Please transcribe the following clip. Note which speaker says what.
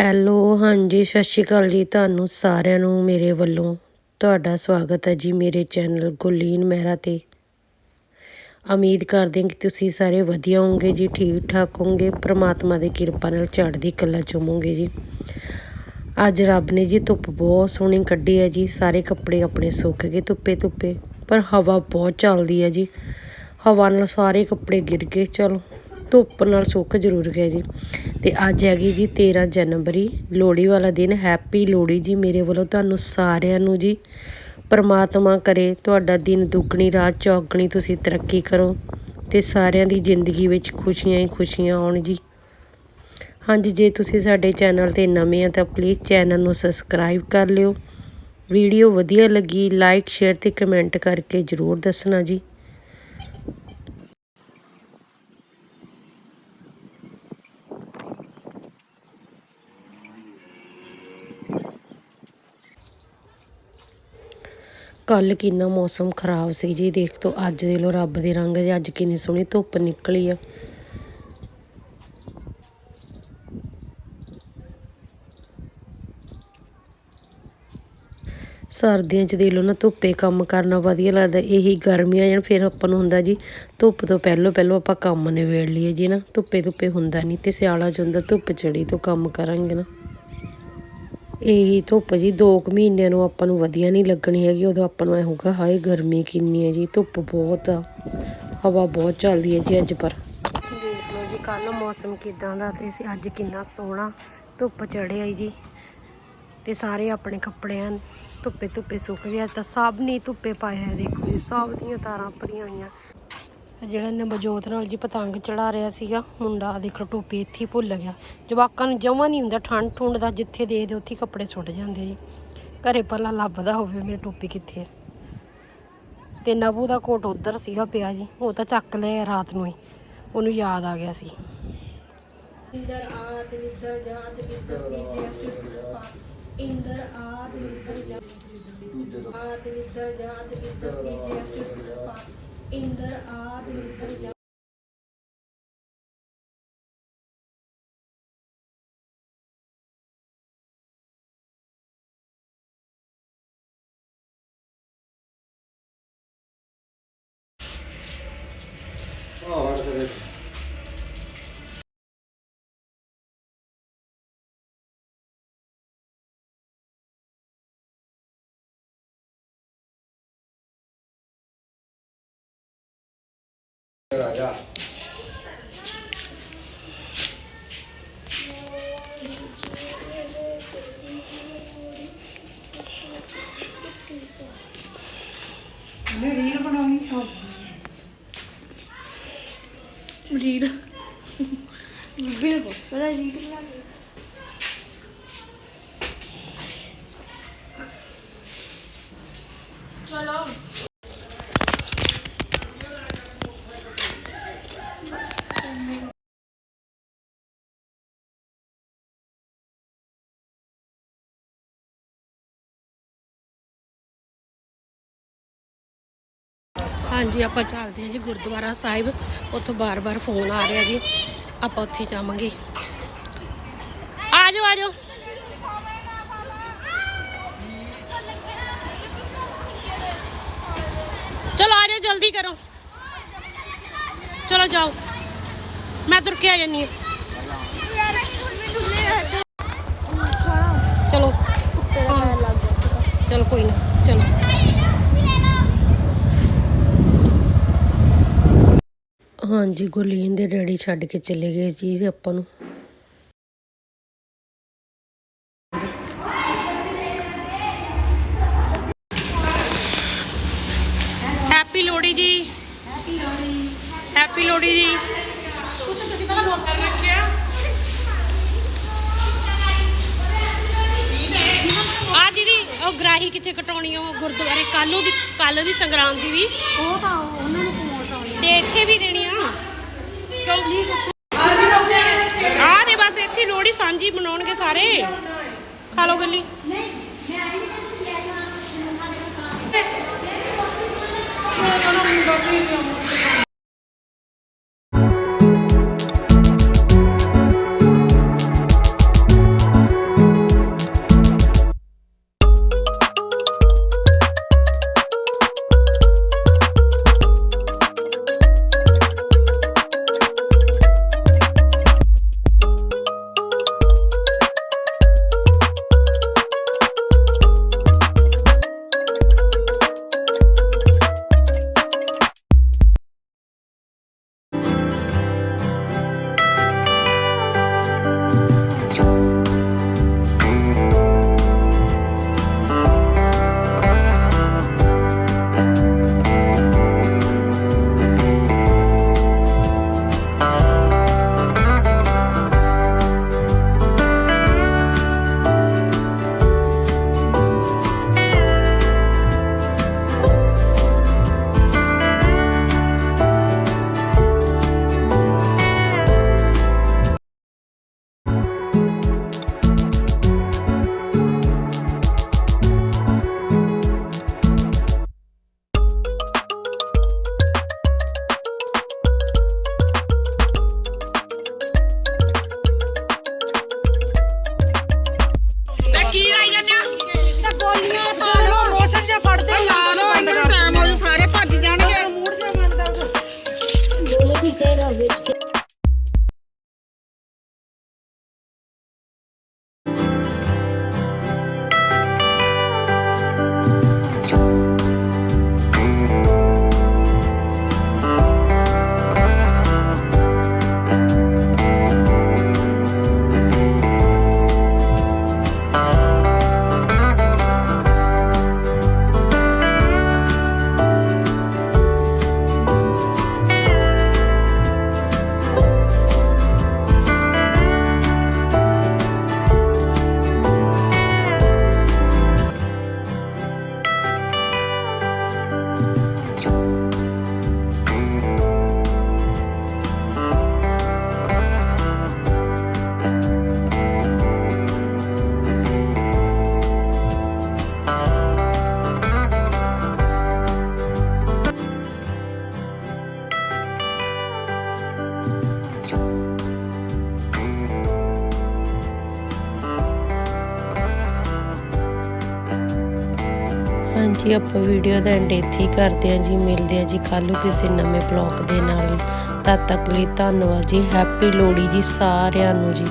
Speaker 1: Hello ਹਾਂਜੀ, ਸਤਿ ਸ਼੍ਰੀ ਅਕਾਲ ਜੀ ਤੁਹਾਨੂੰ ਸਾਰਿਆਂ ਨੂੰ, ਮੇਰੇ ਵੱਲੋਂ ਤੁਹਾਡਾ ਸਵਾਗਤ ਹੈ ਜੀ ਮੇਰੇ ਚੈਨਲ ਗੁਲੀਨ ਮਹਿਰਾ ਤੇ। ਉਮੀਦ ਕਰਦੇ ਹਾਂ ਕਿ ਤੁਸੀਂ ਸਾਰੇ ਵਧੀਆ ਹੋਵੋਗੇ ਜੀ ਠੀਕ ਠਾਕ ਹੋਵੋਗੇ, ਪ੍ਰਮਾਤਮਾ ਦੀ ਕਿਰਪਾ ਨਾਲ ਚੜ੍ਹਦੀ ਕਲਾ ਚ ਜੀ। ਅੱਜ ਰੱਬ ਨੇ ਜੀ ਧੁੱਪ ਬਹੁਤ ਸੋਹਣੀ ਕੱਢੀ ਹੈ ਜੀ, ਸਾਰੇ ਕੱਪੜੇ ਆਪਣੇ ਸੁੱਕ ਗਏ ਧੁੱਪੇ ਧੁੱਪੇ ਪਰ ਹਵਾ ਬਹੁਤ ਚੱਲਦੀ ਹੈ ਜੀ। ਹਵਾ ਨਾਲ ਸਾਰੇ ਕੱਪੜੇ ਗਿਰ ਗਏ, ਚਲੋ। ਧੁੱਪ ਨਾਲ ਸੁੱਕ ਜ਼ਰੂਰ ਗਏ ਜੀ। ਤੇ ਅੱਜ ਹੈਗੀ ਜੀ 13 ਜਨਵਰੀ, ਲੋਹੜੀ ਵਾਲਾ ਦਿਨ। ਹੈਪੀ ਲੋਹੜੀ ਜੀ ਮੇਰੇ ਵੱਲੋਂ ਤੁਹਾਨੂੰ ਸਾਰਿਆਂ ਨੂੰ ਜੀ। ਪਰਮਾਤਮਾ ਕਰੇ ਤੁਹਾਡਾ ਦਿਨ ਦੁੱਗਣੀ ਰਾਤ ਚੌਗਣੀ ਤੁਸੀਂ ਤਰੱਕੀ ਕਰੋ ਤੇ ਸਾਰਿਆਂ ਦੀ ਜ਼ਿੰਦਗੀ ਵਿੱਚ ਖੁਸ਼ੀਆਂ ਹੀ ਖੁਸ਼ੀਆਂ ਆਉਣ ਜੀ। ਹਾਂਜੀ, ਜੇ ਤੁਸੀਂ ਸਾਡੇ ਚੈਨਲ ਤੇ ਨਵੇਂ ਆ ਤਾਂ ਪਲੀਜ਼ ਚੈਨਲ ਨੂੰ ਸਬਸਕ੍ਰਾਈਬ ਕਰ ਲਿਓ। ਵੀਡੀਓ ਵਧੀਆ ਲੱਗੀ ਲਾਈਕ ਸ਼ੇਅਰ ਤੇ ਕਮੈਂਟ ਕਰਕੇ ਜ਼ਰੂਰ ਦੱਸਣਾ ਜੀ। ਕੱਲ ਕਿੰਨਾ ਮੌਸਮ ਖਰਾਬ ਸੀ ਜੀ, ਦੇਖ ਤੋ ਅੱਜ ਦੇ ਲੋ ਰੱਬ ਦੇ ਰੰਗ ਜੀ ਅੱਜ ਕਿੰਨੀ ਸੋਹਣੀ ਧੁੱਪ ਨਿਕਲੀ ਆ। ਸਰਦੀਆਂ 'ਚ ਦੇ ਲੋ ਨਾ ਧੁੱਪੇ ਕੰਮ ਕਰਨਾ ਵਧੀਆ ਲੱਗਦਾ, ਇਹੀ ਗਰਮੀਆਂ ਜਣ ਫਿਰ ਆਪਾਂ ਨੂੰ ਹੁੰਦਾ ਜੀ, ਧੁੱਪ ਤੋਂ ਪਹਿਲਾਂ ਪਹਿਲਾਂ ਆਪਾਂ ਕੰਮ ਨਿਬੇੜ ਲਈਏ ਜੀ ਨਾ, ਧੁੱਪੇ ਧੁੱਪੇ ਹੁੰਦਾ ਨਹੀਂ ਤੇ ਸਿਆਲਾਂ 'ਚ ਹੁੰਦਾ ਧੁੱਪ ਚੜੀ ਤੋਂ ਕੰਮ ਕਰਾਂਗੇ ਨਾ। ਇਹੀ ਧੁੱਪ ਜੀ 2 ਮਹੀਨਿਆਂ ਨੂੰ ਆਪਾਂ ਨੂੰ ਵਧੀਆ ਨਹੀਂ ਲੱਗਣੀ ਹੈਗੀ, ਉਦੋਂ ਆਪਾਂ ਨੂੰ ਐ ਹੋਊਗਾ, ਹਾਏ ਗਰਮੀ ਕਿੰਨੀ ਹੈ ਜੀ, ਧੁੱਪ ਬਹੁਤ ਆ, ਹਵਾ ਬਹੁਤ ਚੱਲਦੀ ਹੈ ਜੀ ਅੱਜ ਪਰ। ਦੇਖ ਲਓ ਜੀ ਕੱਲ ਮੌਸਮ ਕਿਦਾਂ ਦਾ ਤੇ ਅੱਜ ਕਿੰਨਾ ਸੋਹਣਾ ਧੁੱਪ ਚੜਿਆ ਜੀ। ਤੇ ਸਾਰੇ ਆਪਣੇ ਕੱਪੜਿਆਂ ਧੁੱਪੇ ਧੁੱਪੇ ਸੁੱਕ ਗਿਆ ਤਾਂ ਸਭ ਨੇ ਧੁੱਪੇ ਪਾਇਆ ਦੇਖੋ ਜੀ, ਸਭ ਦੀਆਂ ਤਾਰਾਂ ਭਰੀਆਂ ਹੋਈਆਂ। ਜਿਹੜਾ ਨਵਜੋਤ ਨਾਲ ਜੀ ਪਤੰਗ ਚੜਾ ਰਿਹਾ ਸੀਗਾ, ਮੁੰਡਾ ਦੇਖੋ ਟੋਪੀ ਇੱਥੇ ਹੀ ਭੁੱਲ ਗਿਆ। ਜਵਾਕਾਂ ਨੂੰ ਜਮਾ ਨਹੀਂ ਹੁੰਦਾ, ਠੰਡ ਠੁੰਡ ਦਾ ਜਿੱਥੇ ਦੇਖਦੇ ਉੱਥੇ ਹੀ ਕੱਪੜੇ ਸੁੱਟ ਜਾਂਦੇ ਜੀ। ਘਰੇ ਪਹਿਲਾਂ ਲੱਭਦਾ ਹੋਵੇ ਮੇਰੀ ਟੋਪੀ ਕਿੱਥੇ ਹੈ ਤੇ ਨਬੂ ਦਾ ਕੋਟ ਉਧਰ ਸੀਗਾ ਪਿਆ ਜੀ, ਉਹ ਤਾਂ ਚੱਕ ਲਿਆ ਰਾਤ ਨੂੰ ਹੀ, ਉਹਨੂੰ ਯਾਦ ਆ ਗਿਆ ਸੀ। ਇੰਦਰ ਆਦ ਇੱਧਰ ਜਾਤ ਇੱਧਰ ਪੀਜੇ ਇੰਦਰ ਆਦ ਇੱਧਰ ਜਾਤ, ਆਦ ਇੱਧਰ ਜਾਤ ਇੱਧਰ ਪੀਜੇ ਇੰਦਰ ਆਦ ਇੱਧਰ ਜਾਤ
Speaker 2: ਰਾਜਾ
Speaker 3: ਨੇ ਰੀਲ രാജ रील बनानी रील रील रील
Speaker 1: ਹਾਂਜੀ, ਆਪਾਂ ਚੱਲਦੇ ਹਾਂ ਜੀ ਗੁਰਦੁਆਰਾ ਸਾਹਿਬ। ਉੱਥੋਂ ਬਾਰ-ਬਾਰ ਫੋਨ ਆ ਰਿਹਾ ਜੀ। ਆਪਾਂ ਉੱਥੇ ਜਾਵਾਂਗੇ। ਆ ਜਾਓ ਆ ਜਾਓ ਚਲੋ, ਆ ਜਾਓ, ਜਲਦੀ ਕਰੋ। ਚਲੋ, ਜਾਓ। ਮੈਂ ਤੁਰ ਕੇ ਆ ਜਾਨੀ ਹਾਂ। ਚਲੋ। ਚਲੋ, ਕੋਈ ਨਾ। ਚਲੋ। ਹਾਂਜੀ ਗੁਰਲੀਨ ਦੇ ਡੈਡੀ ਛੱਡ ਕੇ ਚਲੇ ਗਏ ਜੀ ਆਪਾਂ ਨੂੰ। ਹੈਪੀ ਲੋਹੜੀ ਜੀ। ਹੈਪੀ ਲੋਹੜੀ। ਹੈਪੀ ਲੋਹੜੀ ਜੀ।
Speaker 3: ਤੁਸੀਂ ਪਹਿਲਾਂ ਮੋਟਰ ਰੱਖਿਆ।
Speaker 1: ਆ ਦੀਦੀ ਉਹ ਗਰਾਹੀ ਕਿੱਥੇ ਕਟਾਉਣੀ ਆ? ਉਹ ਗੁਰਦੁਆਰੇ ਕੱਲੂ ਦੀ ਕੱਲ ਦੀ ਸੰਗਰਾਂਦ ਦੀ ਵੀ।
Speaker 3: ਉਹ ਤਾਂ ਉਹਨਾਂ ਨੂੰ ਆਉਣੀ
Speaker 1: ਤੇ ਇੱਥੇ ਵੀ ਆ ਕਿਉਂ ਆ ਦੇ ਬਸ ਇੱਥੇ ਲੋਹੜੀ ਸਾਂਝੀ ਬਣਾਉਣਗੇ ਸਾਰੇ। ਖਾ ਲਓ ਗੱਲੀ। ਹਾਂਜੀ, ਆਪਾਂ ਵੀਡੀਓ ਦਾ ਐਂਡ ਇੱਥੇ ਹੀ ਕਰਦੇ ਹਾਂ ਜੀ। ਮਿਲਦੇ ਹਾਂ ਜੀ ਕੱਲ੍ਹ ਕਿਸੇ ਨਵੇਂ ਬਲੌਗ ਦੇ ਨਾਲ। ਤਦ ਤੱਕ ਲਈ ਧੰਨਵਾਦ ਜੀ। ਹੈਪੀ ਲੋਹੜੀ ਜੀ ਸਾਰਿਆਂ ਨੂੰ ਜੀ।